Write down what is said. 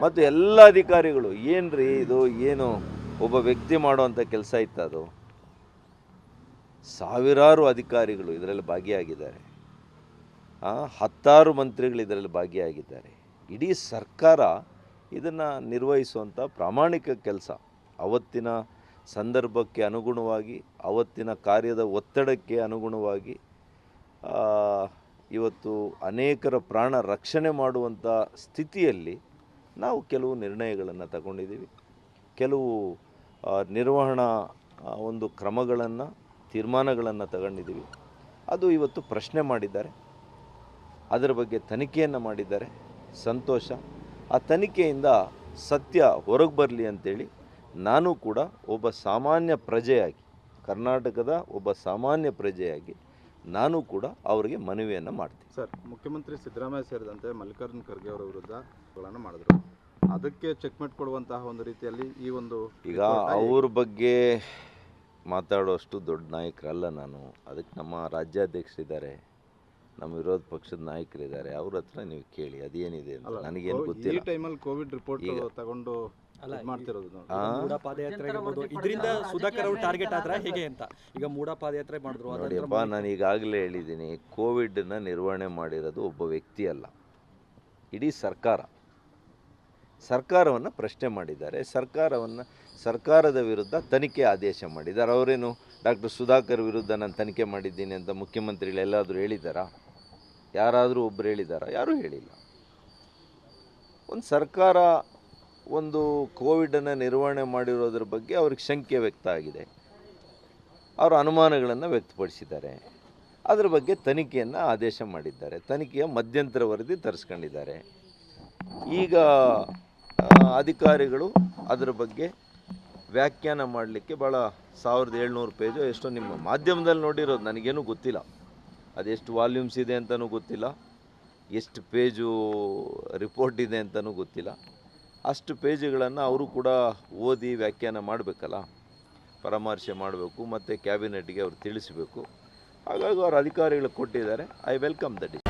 ಮತ್ತು ಎಲ್ಲ ಅಧಿಕಾರಿಗಳು, ಏನ್ರಿ ಇದು, ಏನು ಒಬ್ಬ ವ್ಯಕ್ತಿ ಮಾಡುವಂಥ ಕೆಲಸ ಇತ್ತು ಅದು? ಸಾವಿರಾರು ಅಧಿಕಾರಿಗಳು ಇದರಲ್ಲಿ ಭಾಗಿಯಾಗಿದ್ದಾರೆ. ಹತ್ತಾರು ಮಂತ್ರಿಗಳು ಇದರಲ್ಲಿ ಭಾಗಿಯಾಗಿದ್ದಾರೆ. ಇಡೀ ಸರ್ಕಾರ ಇದನ್ನು ನಿರ್ವಹಿಸುವಂಥ ಪ್ರಾಮಾಣಿಕ ಕೆಲಸ. ಅವತ್ತಿನ ಸಂದರ್ಭಕ್ಕೆ ಅನುಗುಣವಾಗಿ, ಅವತ್ತಿನ ಕಾರ್ಯದ ಒತ್ತಡಕ್ಕೆ ಅನುಗುಣವಾಗಿ ಇವತ್ತು ಅನೇಕರ ಪ್ರಾಣ ರಕ್ಷಣೆ ಮಾಡುವಂಥ ಸ್ಥಿತಿಯಲ್ಲಿ ನಾವು ಕೆಲವು ನಿರ್ಣಯಗಳನ್ನು ತಗೊಂಡಿದ್ದೀವಿ. ಕೆಲವು ನಿರ್ವಹಣಾ ಒಂದು ಕ್ರಮಗಳನ್ನು, ತೀರ್ಮಾನಗಳನ್ನು ತಗೊಂಡಿದ್ದೀವಿ. ಅದು ಇವತ್ತು ಪ್ರಶ್ನೆ ಮಾಡಿದ್ದಾರೆ. ಅದರ ಬಗ್ಗೆ ತನಿಖೆಯನ್ನು ಮಾಡಿದ್ದಾರೆ. ಸಂತೋಷ. ಆ ತನಿಖೆಯಿಂದ ಸತ್ಯ ಹೊರಗೆ ಬರಲಿ ಅಂತೇಳಿ ನಾನು ಕೂಡ ಒಬ್ಬ ಸಾಮಾನ್ಯ ಪ್ರಜೆಯಾಗಿ, ಕರ್ನಾಟಕದ ಒಬ್ಬ ಸಾಮಾನ್ಯ ಪ್ರಜೆಯಾಗಿ ನಾನು ಕೂಡ ಅವರಿಗೆ ಮನವಿಯನ್ನು ಮಾಡ್ತೀನಿ. ಸರ್ ಮುಖ್ಯಮಂತ್ರಿ ಸಿದ್ದರಾಮಯ್ಯ ಸೇರಿದಂತೆ ಮಲ್ಲಿಕಾರ್ಜುನ್ ಖರ್ಗೆ ಅವರ ವಿರುದ್ಧ ಗಳನ್ನು ಮಾಡಿದ್ರು. ಅದಕ್ಕೆ ಚೆಕ್ಮೇಟ್ ಕೊಡುವಂತಹ ಒಂದು ರೀತಿಯಲ್ಲಿ ಈ ಒಂದು ಈಗ ಅವ್ರ ಬಗ್ಗೆ ಮಾತಾಡುವಷ್ಟು ದೊಡ್ಡ ನಾಯಕರಲ್ಲ ನಾನು. ಅದಕ್ಕೆ ನಮ್ಮ ರಾಜ್ಯಾಧ್ಯಕ್ಷರಿದ್ದಾರೆ ನಮ್ಮ ವಿರೋಧ ಪಕ್ಷದ ನಾಯಕರಿದ್ದಾರೆ. ಅವ್ರ ಹತ್ರ ನೀವು ಕೇಳಿ ಅದೇನಿದೆ ನನಗೇನು ಗೊತ್ತಿಲ್ಲ. ಈ ಟೈಮಲ್ಲಿ ಕೋವಿಡ್ ರಿಪೋರ್ಟ್ ತಗೊಂಡು ಮೂಡ ಪಾದಯಾತ್ರೆ ಇದರಿಂದ ಸುಧಾಕರ್ ಅವರು ಟಾರ್ಗೆಟ್ ಆದ್ರೆ ಹೇಗೆ ಅಂತ. ಈಗ ಮೂಡ ಪಾದಯಾತ್ರೆ ಮಾಡಿದ್ರು ನೋಡಿಯಪ್ಪ ನಾನು ಈಗಾಗಲೇ ಹೇಳಿದ್ದೀನಿ ಕೋವಿಡನ್ನ ನಿರ್ವಹಣೆ ಮಾಡಿರೋದು ಒಬ್ಬ ವ್ಯಕ್ತಿ ಅಲ್ಲ. ಇಡೀ ಸರ್ಕಾರ. ಸರ್ಕಾರವನ್ನು ಪ್ರಶ್ನೆ ಮಾಡಿದ್ದಾರೆ. ಸರ್ಕಾರವನ್ನು ಸರ್ಕಾರದ ವಿರುದ್ಧ ತನಿಖೆ ಆದೇಶ ಮಾಡಿದ್ದಾರೆ. ಅವರೇನು ಡಾಕ್ಟರ್ ಸುಧಾಕರ್ ವಿರುದ್ಧ ನಾನು ತನಿಖೆ ಮಾಡಿದ್ದೀನಿ ಅಂತ ಮುಖ್ಯಮಂತ್ರಿಗಳು ಎಲ್ಲಾದರೂ ಹೇಳಿದ್ದಾರಾ ಯಾರಾದರೂ ಒಬ್ಬರು ಹೇಳಿದ್ದಾರಾ ಯಾರೂ ಹೇಳಿಲ್ಲ. ಒಂದು ಸರ್ಕಾರ ಒಂದು ಕೋವಿಡನ್ನು ನಿರ್ವಹಣೆ ಮಾಡಿರೋದ್ರ ಬಗ್ಗೆ ಅವ್ರಿಗೆ ಶಂಕೆ ವ್ಯಕ್ತ ಆಗಿದೆ. ಅವರು ಅನುಮಾನಗಳನ್ನು ವ್ಯಕ್ತಪಡಿಸಿದ್ದಾರೆ. ಅದರ ಬಗ್ಗೆ ತನಿಖೆಯನ್ನು ಆದೇಶ ಮಾಡಿದ್ದಾರೆ. ತನಿಖೆಯ ಮಧ್ಯಂತರ ವರದಿ ತರಿಸ್ಕೊಂಡಿದ್ದಾರೆ. ಈಗ ಅಧಿಕಾರಿಗಳು ಅದರ ಬಗ್ಗೆ ವ್ಯಾಖ್ಯಾನ ಮಾಡಲಿಕ್ಕೆ ಭಾಳ ಸಾವಿರದ ಏಳ್ನೂರು ಪೇಜು ಎಷ್ಟೋ ನಿಮ್ಮ ಮಾಧ್ಯಮದಲ್ಲಿ ನೋಡಿರೋದು, ನನಗೇನು ಗೊತ್ತಿಲ್ಲ. ಅದೆಷ್ಟು ವಾಲ್ಯೂಮ್ಸ್ ಇದೆ ಅಂತಲೂ ಗೊತ್ತಿಲ್ಲ. ಎಷ್ಟು ಪೇಜು ರಿಪೋರ್ಟ್ ಇದೆ ಅಂತಲೂ ಗೊತ್ತಿಲ್ಲ. ಅಷ್ಟು ಪೇಜುಗಳನ್ನು ಅವರು ಕೂಡ ಓದಿ ವ್ಯಾಖ್ಯಾನ ಮಾಡಬೇಕಲ್ಲ? ಪರಾಮರ್ಶೆ ಮಾಡಬೇಕು, ಮತ್ತು ಕ್ಯಾಬಿನೆಟ್ಗೆ ಅವ್ರು ತಿಳಿಸಬೇಕು. ಹಾಗಾಗಿ ಅವರು ಅಧಿಕಾರಿಗಳು ಕೊಟ್ಟಿದ್ದಾರೆ. I welcome the decision